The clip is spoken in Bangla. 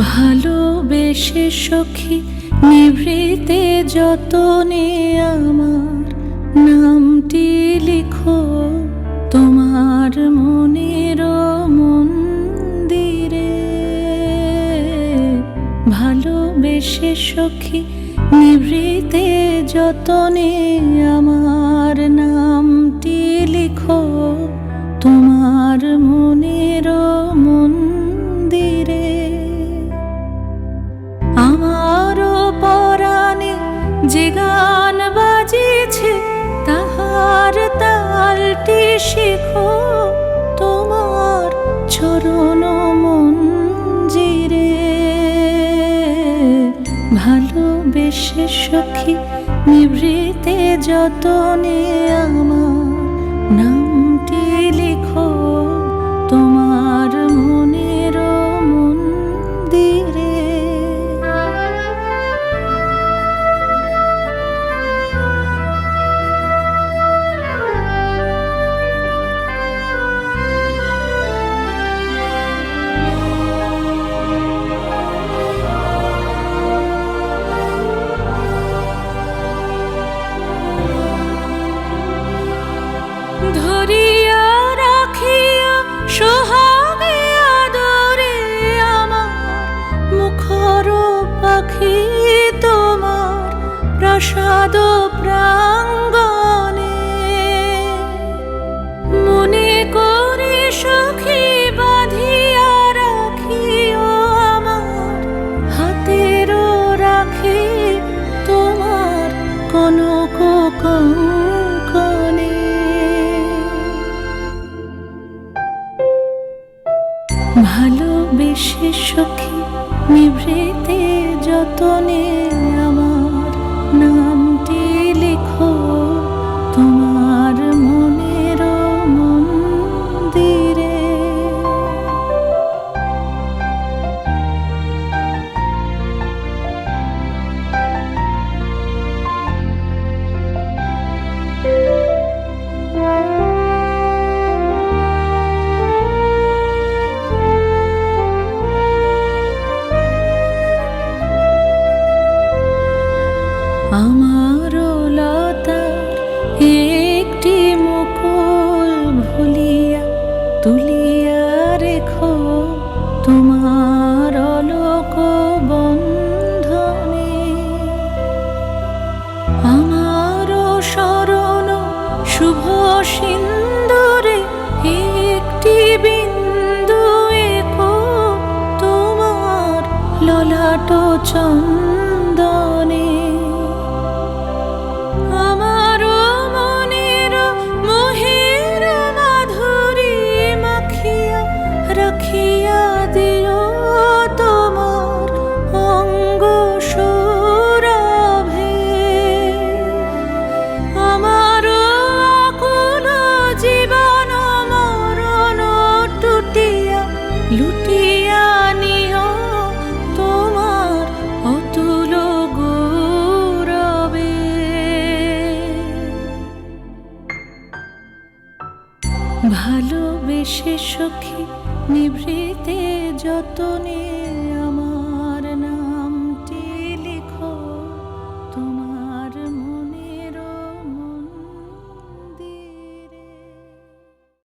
ভালোবেসে সখী নিভৃতে যতনে আমার নামটি লিখো, তোমার মনের মন্দিরে। ভালোবেসে সখী, নিভৃতে যতনে আমার নামটি লিখো, তোমার মনের মন্দিরে। আমারও পরাণে যে গান বাজিছে তাহার তালটি শিখো তোমার চরণ মঞ্জিরে। ভালোবেসে সখী নিভৃতে যতনে আমার নামটি পাখি তোমার প্রসাদ প্রাঙ্গণে। মনে করে সখী বাঁধিয়া রাখিও আমার, হাতেরও রাখি তোমার কনক কঙ্কনে ভালোবেসে সখী নিভৃতে যতনে তোমার অলোক বন্ধনে আমার স্মরণ শুভ সিন্দুরে একটি বিন্দু তোমার ললাট চন্দনে ভালোবেসে সখী নিভৃতে যতনে